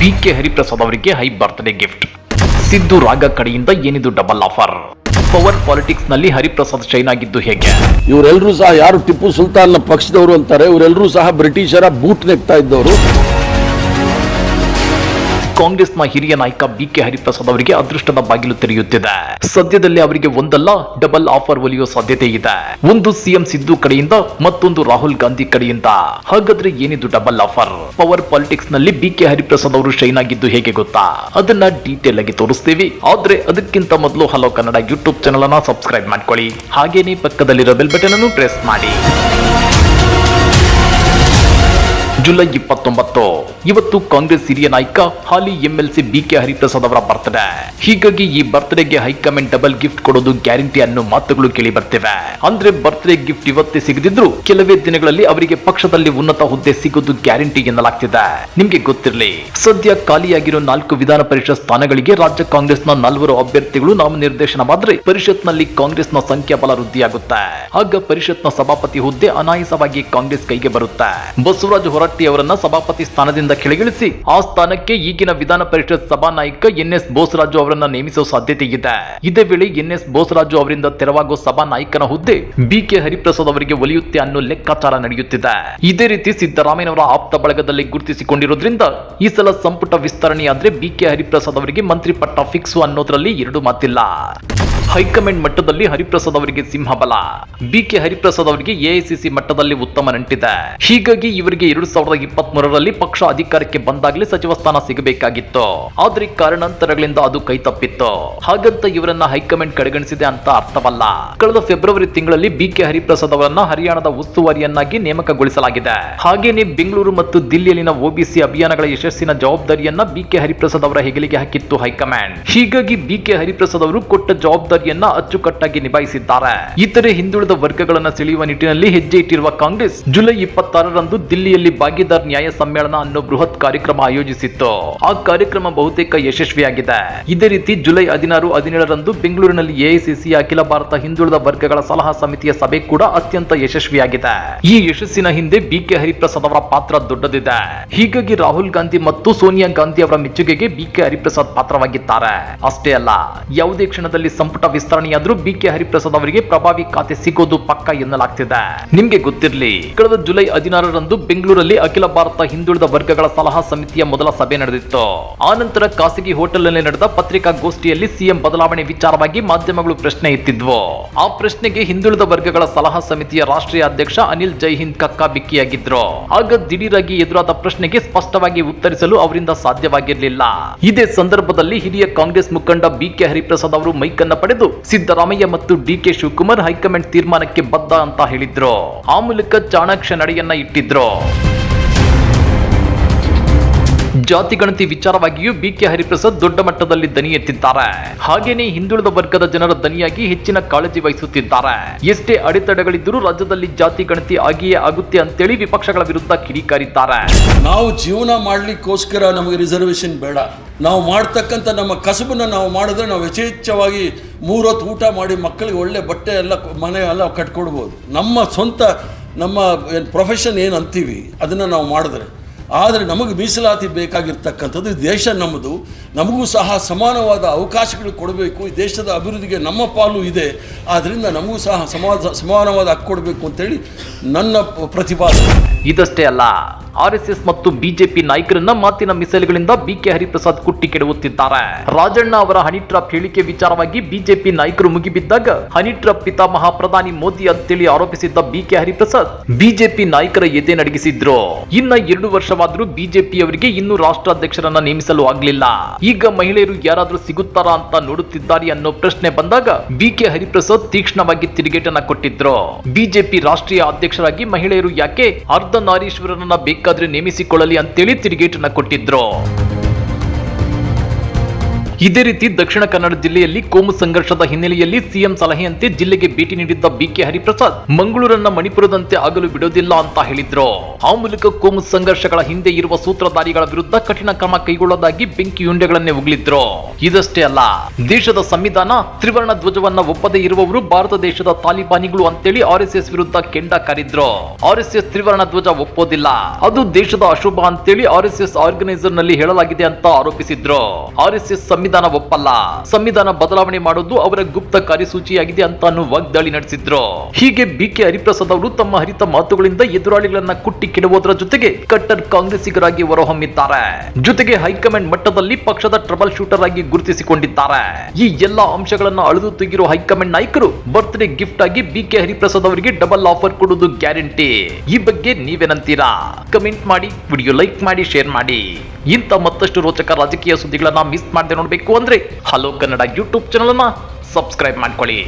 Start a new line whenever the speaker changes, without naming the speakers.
B K Hariprasad ಅವರಿಗೆ high birthday gift Siddu ರಾಗ ಕಡೆಯಿಂದ ಏನಿದು ಡಬಲ್ ಆಫರ್ ಪವರ್ ಪಾಲಿಟಿಕ್ಸ್ನಲ್ಲಿ ಹರಿಪ್ರಸಾದ್ ಶೈನ್ ಆಗಿದ್ದು ಹೇಗೆ?
ಇವರೆಲ್ಲರೂ ಸಹ ಯಾರು ಟಿಪ್ಪು ಸುಲ್ತಾನ್ ಪಕ್ಷದವರು ಅಂತಾರೆ ಇವರೆಲ್ಲರೂ ಸಹ ಬ್ರಿಟಿಷರ ಬೂಟ್ ನೆಗ್ತಾ ಇದ್ದವರು.
ಕಾಂಗ್ರೆಸ್ನ ಹಿರಿಯ ನಾಯಕ ಬಿ ಕೆ ಹರಿಪ್ರಸಾದ್ ಅವರಿಗೆ ಅದೃಷ್ಟದ ಬಾಗಿಲು ತೆರೆಯುತ್ತಿದೆ. ಸದ್ಯದಲ್ಲಿ ಅವರಿಗೆ ಒಂದಲ್ಲ, ಡಬಲ್ ಆಫರ್ ಒಲಿಯುವ ಸಾಧ್ಯತೆ ಇದೆ. ಒಂದು ಸಿಎಂ ಸಿದ್ದು ಕಡೆಯಿಂದ, ಮತ್ತೊಂದು ರಾಹುಲ್ ಗಾಂಧಿ ಕಡೆಯಿಂದ. ಹಾಗಾದ್ರೆ ಏನಿದು ಡಬಲ್ ಆಫರ್? ಪವರ್ ಪಾಲಿಟಿಕ್ಸ್ನಲ್ಲಿ ಬಿ ಕೆ ಹರಿಪ್ರಸಾದ್ ಅವರು ಶೈನ್ ಆಗಿದ್ದು ಹೇಗೆ ಗೊತ್ತಾ? ಅದನ್ನ ಡೀಟೇಲ್ ಆಗಿ ತೋರಿಸ್ತೀವಿ. ಆದ್ರೆ ಅದಕ್ಕಿಂತ ಮೊದಲು ಹಲೋ ಕನ್ನಡ ಯೂಟ್ಯೂಬ್ ಚಾನಲ್ ಅನ್ನ ಸಬ್ಸ್ಕ್ರೈಬ್ ಮಾಡ್ಕೊಳ್ಳಿ. ಹಾಗೇನೇ ಪಕ್ಕದಲ್ಲಿರೋ ಬೆಲ್ ಬಟನ್ ಅನ್ನು ಪ್ರೆಸ್ ಮಾಡಿ. ಜುಲೈ ಇಪ್ಪತ್ತೊಂಬತ್ತು. ಇವತ್ತು ಕಾಂಗ್ರೆಸ್ ಹಿರಿಯ ನಾಯಕ ಹಾಲಿ ಎಂಎಲ್ಸಿ ಬಿಕೆ ಹರಿಪ್ರಸಾದ್ ಅವರ ಬರ್ತ್ಡೇ ಹೀಗಾಗಿ ಈ ಬರ್ತ್ಡೇಗೆ ಹೈಕಮಾಂಡ್ ಡಬಲ್ ಗಿಫ್ಟ್ ಕೊಡೋದು ಗ್ಯಾರಂಟಿ ಅನ್ನೋ ಮಾತುಗಳು ಕೇಳಿ ಬರ್ತಿವೆ. ಅಂದ್ರೆ ಬರ್ತ್ಡೇ ಗಿಫ್ಟ್ ಇವತ್ತೇ ಸಿಗದಿದ್ರು ಕೆಲವೇ ದಿನಗಳಲ್ಲಿ ಅವರಿಗೆ ಪಕ್ಷದಲ್ಲಿ ಉನ್ನತ ಹುದ್ದೆ ಸಿಗೋದು ಗ್ಯಾರಂಟಿ ಎನ್ನಲಾಗ್ತಿದೆ. ನಿಮ್ಗೆ ಗೊತ್ತಿರಲಿ, ಸದ್ಯ ಖಾಲಿಯಾಗಿರೋ ನಾಲ್ಕು ವಿಧಾನ ಪರಿಷತ್ ಸ್ಥಾನಗಳಿಗೆ ರಾಜ್ಯ ಕಾಂಗ್ರೆಸ್ನ ನಾಲ್ವರು ಅಭ್ಯರ್ಥಿಗಳು ನಾಮನಿರ್ದೇಶನವಾದ್ರೆ ಪರಿಷತ್ನಲ್ಲಿ ಕಾಂಗ್ರೆಸ್ನ ಸಂಖ್ಯಾಬಲ ವೃದ್ಧಿಯಾಗುತ್ತೆ. ಆಗ ಪರಿಷತ್ನ ಸಭಾಪತಿ ಹುದ್ದೆ ಅನಾಯಾಸವಾಗಿ ಕಾಂಗ್ರೆಸ್ ಕೈಗೆ ಬರುತ್ತೆ. ಬಸವರಾಜ ಹೊರಟ್ಟಿ ಅವರನ್ನ ಸಭಾಪತಿ ಸ್ಥಾನದಿಂದ ಕೆಳಗಿಳಿಸಿ, ಆ ಸ್ಥಾನಕ್ಕೆ ಈಗಿನ ವಿಧಾನ ಪರಿಷತ್ ಸಭಾನಾಯಕ ಎನ್ ಎಸ್ ಬೋಸರಾಜು ಅವರನ್ನ ನೇಮಿಸುವ ಸಾಧ್ಯತೆ ಇದೆ. ಇದೇ ವೇಳೆ ಎನ್ ಎಸ್ ಬೋಸರಾಜು ಅವರಿಂದ ತೆರವಾಗುವ ಸಭಾನಾಯಕನ ಹುದ್ದೆ ಬಿ ಕೆ ಹರಿಪ್ರಸಾದ್ ಅವರಿಗೆ ಒಲಿಯುತ್ತೆ ಅನ್ನೋ ಲೆಕ್ಕಾಚಾರ ನಡೆಯುತ್ತಿದೆ. ಇದೇ ರೀತಿ ಸಿದ್ದರಾಮಯ್ಯನವರ ಆಪ್ತ ಬಳಗದಲ್ಲಿ ಗುರುತಿಸಿಕೊಂಡಿರೋದ್ರಿಂದ ಈ ಸಲ ಸಂಪುಟ ವಿಸ್ತರಣೆಯಾದ್ರೆ ಬಿ ಕೆ ಹರಿಪ್ರಸಾದ್ ಅವರಿಗೆ ಮಂತ್ರಿ ಪಟ್ಟ ಫಿಕ್ಸ್ ಅನ್ನೋದ್ರಲ್ಲಿ ಎರಡು ಮಾತಿಲ್ಲ. ಹೈಕಮಾಂಡ್ ಮಟ್ಟದಲ್ಲಿ ಹರಿಪ್ರಸಾದ್ ಅವರಿಗೆ ಸಿಂಹಬಲ. ಬಿಕೆ ಹರಿಪ್ರಸಾದ್ ಅವರಿಗೆ ಎಐಸಿಸಿ ಮಟ್ಟದಲ್ಲಿ ಉತ್ತಮ ನಂಟಿದೆ. ಹೀಗಾಗಿ ಇವರಿಗೆ ಎರಡು ಸಾವಿರದ ಇಪ್ಪತ್ತ್ ಮೂರರಲ್ಲಿ ಪಕ್ಷ ಅಧಿಕಾರಕ್ಕೆ ಬಂದಾಗಲೇ ಸಚಿವ ಸ್ಥಾನ ಸಿಗಬೇಕಾಗಿತ್ತು. ಆದ್ರೆ ಕಾರಣಾಂತರಗಳಿಂದ ಅದು ಕೈತಪ್ಪಿತ್ತು. ಹಾಗಂತ ಇವರನ್ನ ಹೈಕಮಾಂಡ್ ಕಡೆಗಣಿಸಿದೆ ಅಂತ ಅರ್ಥವಲ್ಲ. ಕಳೆದ ಫೆಬ್ರವರಿ ತಿಂಗಳಲ್ಲಿ ಬಿಕೆ ಹರಿಪ್ರಸಾದ್ ಅವರನ್ನ ಹರಿಯಾಣದ ಉಸ್ತುವಾರಿಯನ್ನಾಗಿ ನೇಮಕಗೊಳಿಸಲಾಗಿದೆ. ಹಾಗೇನೆ ಬೆಂಗಳೂರು ಮತ್ತು ದಿಲ್ಲಿಯಲ್ಲಿನ ಒಬಿಸಿ ಅಭಿಯಾನಗಳ ಯಶಸ್ಸಿನ ಜವಾಬ್ದಾರಿಯನ್ನ ಬಿಕೆ ಹರಿಪ್ರಸಾದ್ ಅವರ ಹೆಗಲಿಗೆ ಹಾಕಿತ್ತು ಹೈಕಮಾಂಡ್. ಹೀಗಾಗಿ ಬಿಕೆ ಹರಿಪ್ರಸಾದ್ ಅವರು ಕೊಟ್ಟ ಜವಾಬ್ದಾರಿಯನ್ನ ಅಚ್ಚುಕಟ್ಟಾಗಿ ನಿಭಾಯಿಸಿದ್ದಾರೆ. ಇತರೆ ಹಿಂದುಳಿದ ವರ್ಗಗಳನ್ನು ಸೆಳೆಯುವ ನಿಟ್ಟಿನಲ್ಲಿ ಹೆಜ್ಜೆ ಇಟ್ಟಿರುವ ಕಾಂಗ್ರೆಸ್ ಜುಲೈ ಇಪ್ಪತ್ತಾರರಂದು ದಿಲ್ಲಿಯಲ್ಲಿ ಭಾಗಿದಾರ್ ನ್ಯಾಯ ಸಮ್ಮೇಳನ ಅನ್ನೋ ಬೃಹತ್ ಕಾರ್ಯಕ್ರಮ ಆಯೋಜಿಸಿತ್ತು. ಆ ಕಾರ್ಯಕ್ರಮ ಬಹುತೇಕ ಯಶಸ್ವಿಯಾಗಿದೆ. ಇದೇ ರೀತಿ ಜುಲೈ ಹದಿನಾರು, ಹದಿನೇಳರಂದು ಬೆಂಗಳೂರಿನಲ್ಲಿ ಎಐಸಿಸಿ, ಅಖಿಲ ಭಾರತ ಹಿಂದುಳಿದ ವರ್ಗಗಳ ಸಲಹಾ ಸಮಿತಿಯ ಸಭೆ ಕೂಡ ಅತ್ಯಂತ ಯಶಸ್ವಿಯಾಗಿದೆ. ಈ ಯಶಸ್ಸಿನ ಹಿಂದೆ ಬಿ ಕೆ ಹರಿಪ್ರಸಾದ್ ಅವರ ಪಾತ್ರ ದೊಡ್ಡದಿದೆ. ಹೀಗಾಗಿ ರಾಹುಲ್ ಗಾಂಧಿ ಮತ್ತು ಸೋನಿಯಾ ಗಾಂಧಿ ಅವರ ಮೆಚ್ಚುಗೆಗೆ ಬಿ ಕೆ ಹರಿಪ್ರಸಾದ್ ಪಾತ್ರವಾಗಿದ್ದಾರೆ. ಅಷ್ಟೇ ಅಲ್ಲ, ಯಾವುದೇ ಕ್ಷಣದಲ್ಲಿ ಸಂಪುಟ ವಿಸ್ತರಣೆಯಾದ್ರೂ ಬಿ ಕೆ ಹರಿಪ್ರಸಾದ್ ಅವರಿಗೆ ಪ್ರಭಾವಿ ಖಾತೆ ಸಿಗೋದು ಪಕ್ಕ ಎನ್ನಲಾಗ್ತಿದೆ. ನಿಮ್ಗೆ ಗೊತ್ತಿರಲಿ, ಕಳೆದ ಜುಲೈ ಹದಿನಾರರಂದು ಬೆಂಗಳೂರಲ್ಲಿ ಅಖಿಲ ಭಾರತ ಹಿಂದುಳಿದ ವರ್ಗಗಳ ಸಲಹಾ ಸಮಿತಿಯ ಮೊದಲ ಸಭೆ ನಡೆದಿತ್ತು. ಆ ನಂತರ ಖಾಸಗಿ ಹೋಟೆಲ್ನಲ್ಲಿ ನಡೆದ ಪತ್ರಿಕಾಗೋಷ್ಠಿಯಲ್ಲಿ ಸಿಎಂ ಬದಲಾವಣೆ ವಿಚಾರವಾಗಿ ಮಾಧ್ಯಮಗಳು ಪ್ರಶ್ನೆ ಎತ್ತಿದ್ವು. ಆ ಪ್ರಶ್ನೆಗೆ ಹಿಂದುಳಿದ ವರ್ಗಗಳ ಸಲಹಾ ಸಮಿತಿಯ ರಾಷ್ಟ್ರೀಯ ಅಧ್ಯಕ್ಷ ಅನಿಲ್ ಜೈಹಿಂದ್ ಕಕ್ಕಾ ಬಿಕ್ಕಿಯಾಗಿದ್ರು. ಆಗ ದಿಢೀರಾಗಿ ಎದುರಾದ ಪ್ರಶ್ನೆಗೆ ಸ್ಪಷ್ಟವಾಗಿ ಉತ್ತರಿಸಲು ಅವರಿಂದ ಸಾಧ್ಯವಾಗಿರಲಿಲ್ಲ. ಇದೇ ಸಂದರ್ಭದಲ್ಲಿ ಹಿರಿಯ ಕಾಂಗ್ರೆಸ್ ಮುಖಂಡ ಬಿ ಕೆ ಹರಿಪ್ರಸಾದ್ ಅವರು ಮೈಕನ್ನ ಪಡೆದು ಸಿದ್ದರಾಮಯ್ಯ ಮತ್ತು ಡಿ ಕೆ ಶಿವಕುಮಾರ್ ಹೈಕಮಾಂಡ್ ತೀರ್ಮಾನಕ್ಕೆ ಬದ್ಧ ಅಂತ ಹೇಳಿದ್ರು. ಆ ಮೂಲಕ ಚಾಣಾಕ್ಷ ನಡೆಯನ್ನ ಇಟ್ಟಿದ್ರು. ಜಾತಿ ಗಣತಿ ವಿಚಾರವಾಗಿಯೂ ಬಿ ಕೆ ಹರಿಪ್ರಸಾದ್ ದೊಡ್ಡ ಮಟ್ಟದಲ್ಲಿ ದನಿ ಎತ್ತಿದ್ದಾರೆ. ಹಾಗೇನೇ ಹಿಂದುಳಿದ ವರ್ಗದ ಜನರ ದನಿಯಾಗಿ ಹೆಚ್ಚಿನ ಕಾಳಜಿ ವಹಿಸುತ್ತಿದ್ದಾರೆ. ಎಷ್ಟೇ ಅಡೆತಡೆಗಳಿದ್ದರೂ ರಾಜ್ಯದಲ್ಲಿ ಜಾತಿ ಗಣತಿ ಆಗಿಯೇ ಆಗುತ್ತೆ ಅಂತೇಳಿ ವಿಪಕ್ಷಗಳ ವಿರುದ್ಧ ಕಿಡಿಕಾರಿದ್ದಾರೆ.
ನಾವು ಜೀವನ ಮಾಡಲಿಕ್ಕೋಸ್ಕರ ನಮಗೆ ರಿಸರ್ವೇಶನ್ ಬೇಡ. ನಾವು ಮಾಡ್ತಕ್ಕಂಥ ನಮ್ಮ ಕಸಬನ್ನು ನಾವು ಮಾಡಿದ್ರೆ ನಾವು ಯಥೇಚ್ಛವಾಗಿ ಮೂರೊತ್ತು ಊಟ ಮಾಡಿ ಮಕ್ಕಳಿಗೆ ಒಳ್ಳೆ ಬಟ್ಟೆ ಎಲ್ಲ ಮನೆ ಎಲ್ಲ ಕಟ್ಕೊಡ್ಬೋದು. ನಮ್ಮ ಸ್ವಂತ, ನಮ್ಮ ಪ್ರೊಫೆಷನ್ ಏನು ಅಂತೀವಿ, ಅದನ್ನು ನಾವು ಮಾಡಿದ್ರೆ. ಆದರೆ ನಮಗೆ ಮೀಸಲಾತಿ ಬೇಕಾಗಿರ್ತಕ್ಕಂಥದ್ದು ದೇಶ ನಮ್ಮದು. ನಮಗೂ ಸಹ ಸಮಾನವಾದ ಅವಕಾಶಗಳು ಕೊಡಬೇಕು. ಈ ದೇಶದ ಅಭಿವೃದ್ಧಿಗೆ ನಮ್ಮ ಪಾಲು ಇದೆ. ಆದ್ದರಿಂದ ನಮಗೂ ಸಹ ಸಮಾಜ ಸಮಾನವಾದ ಹಕ್ಕು ಕೊಡಬೇಕು ಅಂತೇಳಿ ನನ್ನ ಪ್ರತಿಪಾದನೆ.
ಇದಷ್ಟೇ ಅಲ್ಲ. ಆರ್ಎಸ್ಎಸ್ ಮತ್ತು ಬಿಜೆಪಿ ನಾಯಕರನ್ನ ಮಾತಿನ ಮಿಸೈಲ್ಗಳಿಂದ ಬಿಕೆ ಹರಿಪ್ರಸಾದ್ ಕುಟ್ಟಿ ಕೆಡುವುತ್ತಿದ್ದಾರೆ. ರಾಜಣ್ಣ ಅವರ ಹನಿ ಟ್ರಾಪ್ ಹೇಳಿಕೆ ವಿಚಾರವಾಗಿ ಬಿಜೆಪಿ ನಾಯಕರು ಮುಗಿಬಿದ್ದಾಗ ಹನಿ ಟ್ರಾಪ್ ಪಿತಾಮಹ ಪ್ರಧಾನಿ ಮೋದಿ ಅಂತೇಳಿ ಆರೋಪಿಸಿದ್ದ ಬಿಕೆ ಹರಿಪ್ರಸಾದ್ ಬಿಜೆಪಿ ನಾಯಕರ ಎದೆ ನಡಗಿಸಿದ್ರು. ಇನ್ನ ಎರಡು ವರ್ಷವಾದ್ರೂ ಬಿಜೆಪಿಯವರಿಗೆ ಇನ್ನೂ ರಾಷ್ಟ್ರಾಧ್ಯಕ್ಷರನ್ನ ನೇಮಿಸಲು ಆಗ್ಲಿಲ್ಲ. ಈಗ ಮಹಿಳೆಯರು ಯಾರಾದ್ರೂ ಸಿಗುತ್ತಾರಾ ಅಂತ ನೋಡುತ್ತಿದ್ದಾರೆ ಅನ್ನೋ ಪ್ರಶ್ನೆ ಬಂದಾಗ ಬಿಕೆ ಹರಿಪ್ರಸಾದ್ ತೀಕ್ಷ್ಣವಾಗಿ ತಿರುಗೇಟನ್ನ ಕೊಟ್ಟಿದ್ರು. ಬಿಜೆಪಿ ರಾಷ್ಟ್ರೀಯ ಅಧ್ಯಕ್ಷರಾಗಿ ಮಹಿಳೆಯರು ಯಾಕೆ ಅರ್ಧ ನಾರೀಶ್ವರರನ್ನ ಬೇಕಾದ್ರೆ ನೇಮಿಸಿಕೊಳ್ಳಲಿ ಅಂತೇಳಿ ತಿರುಗೇಟನ್ನ ಕೊಟ್ಟಿದ್ರು. ಇದೇ ರೀತಿ ದಕ್ಷಿಣ ಕನ್ನಡ ಜಿಲ್ಲೆಯಲ್ಲಿ ಕೋಮು ಸಂಘರ್ಷದ ಹಿನ್ನೆಲೆಯಲ್ಲಿ ಸಿಎಂ ಸಲಹೆಯಂತೆ ಜಿಲ್ಲೆಗೆ ಭೇಟಿ ನೀಡಿದ್ದ ಬಿಕೆ ಹರಿಪ್ರಸಾದ್, ಮಂಗಳೂರನ್ನ ಮಣಿಪುರದಂತೆ ಆಗಲು ಬಿಡೋದಿಲ್ಲ ಅಂತ ಹೇಳಿದ್ರು. ಆ ಮೂಲಕ ಕೋಮು ಸಂಘರ್ಷಗಳ ಹಿಂದೆ ಇರುವ ಸೂತ್ರಧಾರಿಗಳ ವಿರುದ್ಧ ಕಠಿಣ ಕ್ರಮ ಕೈಗೊಳ್ಳೋದಾಗಿ ಬೆಂಕಿಯುಂಡೆಗಳನ್ನೇ ಉಗುಳಿದ್ರು. ಇದಷ್ಟೇ ಅಲ್ಲ, ದೇಶದ ಸಂವಿಧಾನ ತ್ರಿವರ್ಣ ಧ್ವಜವನ್ನ ಒಪ್ಪದೇ ಇರುವವರು ಭಾರತ ದೇಶದ ತಾಲಿಬಾನಿಗಳು ಅಂತೇಳಿ ಆರ್ ಎಸ್ ಎಸ್ ವಿರುದ್ಧ ಕೆಂಡ ಕಾರಿದ್ರು. ಆರ್ ಎಸ್ ಎಸ್ ತ್ರಿವರ್ಣ ಧ್ವಜ ಒಪ್ಪೋದಿಲ್ಲ, ಅದು ದೇಶದ ಅಶುಭ ಅಂತೇಳಿ ಆರ್ ಎಸ್ ಎಸ್ ಆರ್ಗನೈಸರ್ನಲ್ಲಿ ಹೇಳಲಾಗಿದೆ ಅಂತ ಆರೋಪಿಸಿದ್ರು. ಆರ್ ಎಸ್ ಎಸ್ ಸಂವಿಧಾನ ಒಪ್ಪಲ್ಲ. ಸಂವಿಧಾನ ಬದಲಾವಣೆ ಮಾಡೋದು ಅವರ ಗುಪ್ತ ಕಾರ್ಯಸೂಚಿಯಾಗಿದೆ ಅಂತ ವಾಗ್ದಾಳಿ ನಡೆಸಿದ್ರು. ಹೀಗೆ ಬಿ ಕೆ ಹರಿಪ್ರಸಾದ್ ಅವರು ತಮ್ಮ ಹರಿತ ಮಾತುಗಳಿಂದ ಎದುರಾಳಿಗಳನ್ನ ಕುಟ್ಟಿ ಕೆಡುವುದರ ಜೊತೆಗೆ ಕಟ್ಟರ್ ಕಾಂಗ್ರೆಸ್ಸಿಗರಾಗಿ ಹೊರಹೊಮ್ಮಿದ್ದಾರೆ. ಜೊತೆಗೆ ಹೈಕಮಾಂಡ್ ಮಟ್ಟದಲ್ಲಿ ಪಕ್ಷದ ಟ್ರಬಲ್ ಶೂಟರ್ ಆಗಿ ಗುರುತಿಸಿಕೊಂಡಿದ್ದಾರೆ. ಈ ಎಲ್ಲಾ ಅಂಶಗಳನ್ನ ಅಳೆದು ತೆಗಿರುವ ಹೈಕಮಾಂಡ್ ನಾಯಕರು ಬರ್ತ್ಡೇ ಗಿಫ್ಟ್ ಆಗಿ ಬಿ ಕೆ ಹರಿಪ್ರಸಾದ್ ಅವರಿಗೆ ಡಬಲ್ ಆಫರ್ ಕೊಡುವುದು ಗ್ಯಾರಂಟಿ. ಈ ಬಗ್ಗೆ ನೀವೇನಂತೀರಾ? ಕಮೆಂಟ್ ಮಾಡಿ, ವಿಡಿಯೋ ಲೈಕ್ ಮಾಡಿ, ಶೇರ್ ಮಾಡಿ. ಇಂಥ ಮತ್ತಷ್ಟು ರೋಚಕ ರಾಜಕೀಯ ಸುದ್ದಿಗಳನ್ನ ಮಿಸ್ ಮಾಡದೆ ನೋಡಬೇಕು. ಅಂದ್ರೆ ಹಲೋ ಕನ್ನಡ ಯೂಟ್ಯೂಬ್ ಚಾನಲ್ ಅನ್ನ ಸಬ್ಸ್ಕ್ರೈಬ್ ಮಾಡ್ಕೊಳ್ಳಿ.